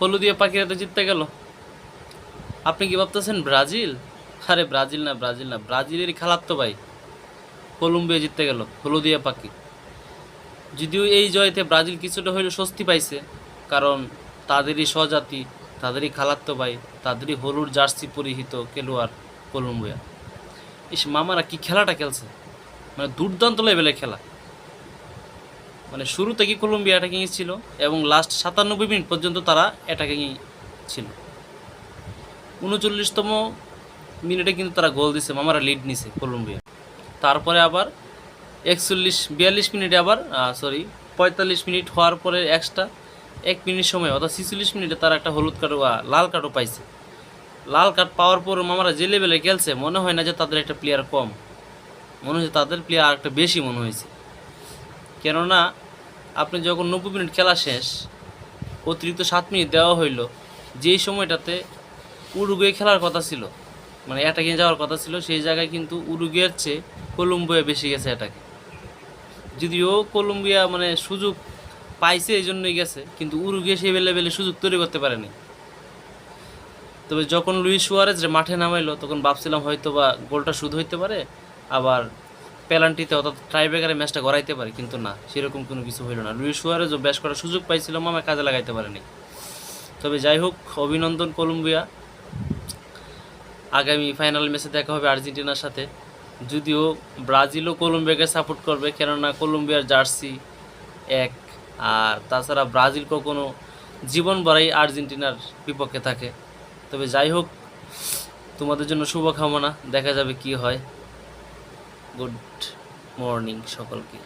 হলুদিয়া পাখিরা তো জিততে গেল। আপনি কি ভাবতেছেন ব্রাজিল? আরে ব্রাজিল না ব্রাজিল না, ব্রাজিলেরই খেলার তো ভাই। কলম্বিয়া জিততে গেল, হলুদিয়া পাখি। যদিও এই জয়তে ব্রাজিল কিছুটা হইলেও স্বস্তি পাইছে, কারণ তাদেরই স্বজাতি, তাদেরই খালাত্তো ভাই, তাদেরই হলুর জার্সি পরিহিত খেলোয়াড় কলম্বিয়া। ইস, মামারা কি খেলাটা খেলছে? মানে দুর্দান্ত লেভেলের খেলা। মানে শুরু থেকে কলম্বিয়া অ্যাটাকিং ছিল এবং লাস্ট সাতানব্বই মিনিট পর্যন্ত তারা অ্যাটাকিংই ছিল। উনচল্লিশতম মিনিটে কিন্তু তারা গোল দিছে, মামারা লিড নিছে কলম্বিয়া। তারপরে আবার একচল্লিশ, বিয়াল্লিশ মিনিটে আবার সরি পঁয়তাল্লিশ মিনিট হওয়ার পরে এক্সট্রা এক মিনিট সময়, অর্থাৎ ছিচল্লিশ মিনিটে তারা একটা হলুদ কার্ড লাল কার্ডও পাইছে। লাল কার্ড পাওয়ার পর মামারা যে লেভেলে খেলছে, মনে হয় না যে তাদের একটা প্লেয়ার কম। মনে হচ্ছে তাদের প্লেয়ার একটা বেশি মনে হয়েছে। কেননা আপনি যখন নব্বই মিনিট খেলা শেষ, অতিরিক্ত সাত মিনিট দেওয়া হইল, যেই সময়টাতে উরুগুয়ে খেলার কথা ছিল মানে অ্যাটাকে যাওয়ার কথা ছিল, সেই জায়গায় কিন্তু উরুগুয়ের চেয়ে কলম্বিয়া বেশি গেছে অ্যাটাকে যদিও কলম্বিয়া মানে সুযোগ পাইছে এই জন্যই গেছে, কিন্তু উরুগুয়ে সেই লেভেলে সুযোগ তৈরি করতে পারেনি। তবে যখন লুইস সুয়ারেজ মাঠে নামাইলো, তখন ভাবছিলাম হয়তো বা গোলটা শুধু হইতে পারে, আবার পেনাল্টিতে অর্থাৎ ট্রাইব্রেকারে ম্যাচটা গড়াইতে পারে, কিন্তু না, সেরকম কোনো কিছু হইল না। লুইস সুয়ারেজও বেশ করার সুযোগ পাইছিল, মামা কাজে লাগাইতে পারেনি। তবে যাই হোক, অভিনন্দন কলম্বিয়া। আগামী ফাইনাল ম্যাচে দেখা হবে আর্জেন্টিনার সাথে। যদিও ব্রাজিলও কলম্বিয়াকে সাপোর্ট করবে, কেননা কলম্বিয়ার জার্সি এক, আর তাছাড়া ব্রাজিল কখনো জীবন ভরাই আর্জেন্টিনার বিপক্ষে থাকে। তবে যাই হোক, তোমাদের জন্য শুভকামনা, দেখা যাবে কি হয়। গুড মর্নিং সকলকে।